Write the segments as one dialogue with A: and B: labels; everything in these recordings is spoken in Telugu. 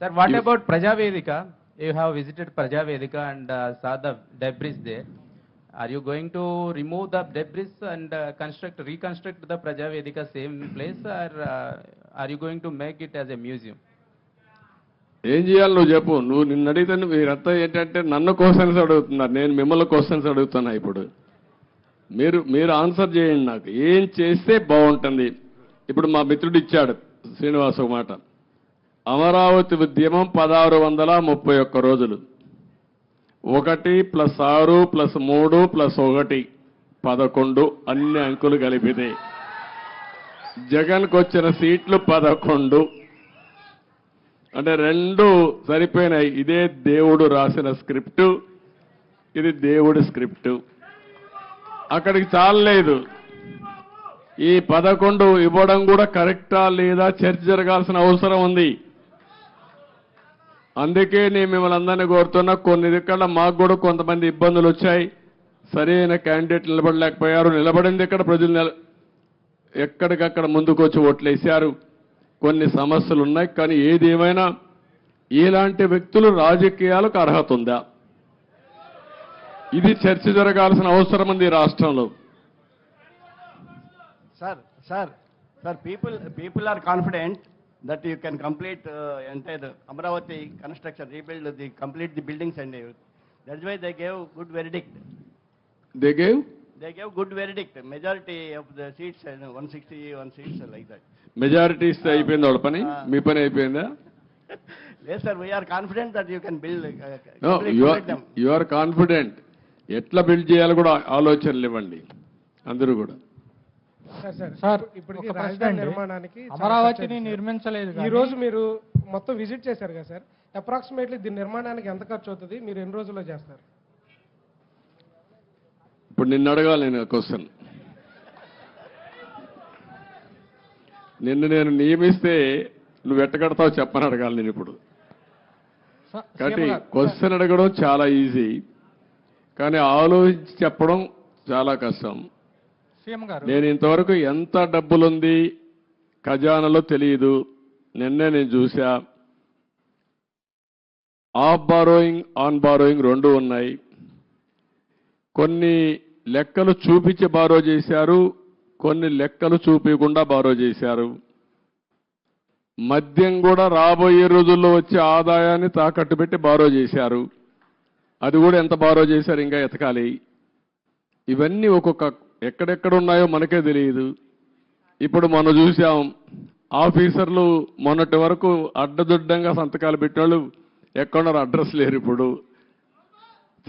A: Sir, what
B: You-
A: about Prajavedika? You have visited Prajavedika and uh, saw the debris there. Are you going to remove the debris and uh, construct, reconstruct the Prajavedika same place or uh, are you going to make it as a museum?
B: ఏం చేయాలి నువ్వు చెప్పు నువ్వు నిన్ను అడిగితే మీరంతా ఏంటంటే నన్ను క్వశ్చన్స్ అడుగుతున్నారు నేను మిమ్మల్ని క్వశ్చన్స్ అడుగుతున్నా ఇప్పుడు మీరు మీరు ఆన్సర్ చేయండి నాకు ఏం చేస్తే బాగుంటుంది ఇప్పుడు మా మిత్రుడు ఇచ్చాడు శ్రీనివాస్ ఒక మాట అమరావతి ఉద్యమం పదహారు వందల ముప్పై ఒక్క రోజులు. ఒకటి ప్లస్ ఆరు ప్లస్ మూడు ప్లస్ ఒకటి పదకొండు అన్ని అంకులు కలిపితే. జగన్కు వచ్చిన సీట్లు పదకొండు. అంటే రెండు సరిపోయినాయి. ఇదే దేవుడు రాసిన స్క్రిప్టు ఇది దేవుడి స్క్రిప్టు. అక్కడికి చాలలేదు. ఈ పదకొండు ఇవ్వడం కూడా కరెక్టా లేదా చర్చ జరగాల్సిన అవసరం ఉంది. అందుకే నేను మిమ్మల్ని అందరినీ కోరుతున్నా కొన్ని దిక్కడ మాకు కూడా కొంతమంది ఇబ్బందులు వచ్చాయి. సరైన క్యాండిడేట్ నిలబడలేకపోయారు. నిలబడింది ఇక్కడ ప్రజలు నిల ఎక్కడికక్కడ ముందుకు వచ్చి ఓట్లేశారు కొన్ని సమస్యలు ఉన్నాయి కానీ ఏది ఏమైనా ఇలాంటి వ్యక్తులు రాజకీయాలకు అర్హత ఉందా? ఇది చర్చ జరగాల్సిన అవసరం ఉంది ఈ రాష్ట్రంలో.
C: Sir sir sir people people are confident that you can complete uh, entire Amravati construction, rebuild the, complete the buildings and everything. That's why they gave good verdict.
B: They gave
C: They gave good verdict, majority of the seats, and 161 seats like that.
B: Majority ఇస్తే అయిపోయింది వాళ్ళ పని మీ పని అయిపోయిందా
C: Yes, sir, we are confident that you can build, uh,
B: no
C: complete
B: you
C: complete them.
B: You are confident ఎట్లా బిల్డ్ చేయాలో కూడా ఆలోచనలు ఇవ్వండి అందరూ కూడా
D: సార్
E: ప్రశ్న
D: రాజధాని. నిర్మాణానికి
E: అమరావతిని. నిర్మించలేదు
D: ఈ రోజు మీరు మొత్తం విజిట్ చేశారు కదా సార్ అప్రాక్సిమేట్లీ దీని నిర్మాణానికి ఎంత ఖర్చు అవుతుంది? మీరు ఎన్ని రోజుల్లో చేస్తారు?
B: ఇప్పుడు నిన్ను అడగాలి నేను క్వశ్చన్. నిన్ను నేను నియమిస్తే నువ్వు ఎట్టగడతావు చెప్పని అడగాలి నేను ఇప్పుడు. కాబట్టి క్వశ్చన్ అడగడం చాలా ఈజీ కానీ ఆలోచించి చెప్పడం చాలా కష్టం. నేను ఇంతవరకు ఎంత డబ్బులుంది ఖజానాలో తెలియదు నిన్నే నేను చూసా ఆఫ్ బారోయింగ్ ఆన్ బారోయింగ్ రెండు ఉన్నాయి. కొన్ని లెక్కలు చూపించి బారో చేశారు కొన్ని లెక్కలు చూపించకుండా బారో చేశారు. మద్యం కూడా రాబోయే రోజుల్లో వచ్చే ఆదాయాన్ని తాకట్టు పెట్టి బారో చేశారు. అది కూడా ఎంత బారో చేశారు ఇంకా ఎతకాలి. ఇవన్నీ ఒక్కొక్క ఎక్కడెక్కడ ఉన్నాయో మనకే తెలియదు. ఇప్పుడు మనం చూసాం ఆఫీసర్లు మొన్నటి వరకు అడ్డదుడ్డంగా సంతకాలు పెట్టిన ఎక్కడున్నారు? అడ్రస్ లేరు ఇప్పుడు.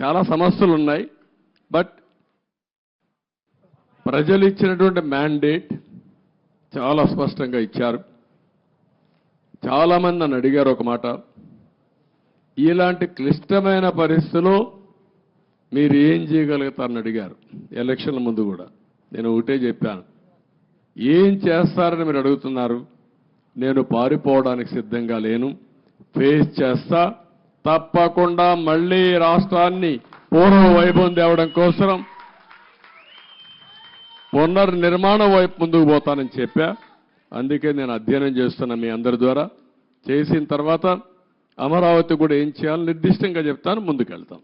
B: చాలా సమస్యలు ఉన్నాయి బట్ ప్రజలు ఇచ్చినటువంటి మ్యాండేట్ చాలా స్పష్టంగా ఇచ్చారు. చాలామంది నన్ను అడిగారు ఒక మాట. ఇలాంటి క్లిష్టమైన పరిస్థితిలో మీరు ఏం చేయగలుగుతారని అడిగారు. ఎలక్షన్ల ముందు కూడా. నేను ఒకటే చెప్పాను. ఏం చేస్తారని మీరు అడుగుతున్నారు? నేను పారిపోవడానికి సిద్ధంగా లేను. ఫేస్ చేస్తా. తప్పకుండా మళ్ళీ రాష్ట్రాన్ని పూర్వ వైభవం తేవడం కోసం పునర్నిర్మాణం వైపు ముందుకు పోతానని చెప్పా. అందుకే నేను అధ్యయనం చేస్తున్నా మీ అందరి ద్వారా. చేసిన తర్వాత అమరావతి కూడా ఏం చేయాలో నిర్దిష్టంగా చెప్తాను. ముందుకెళ్తాం.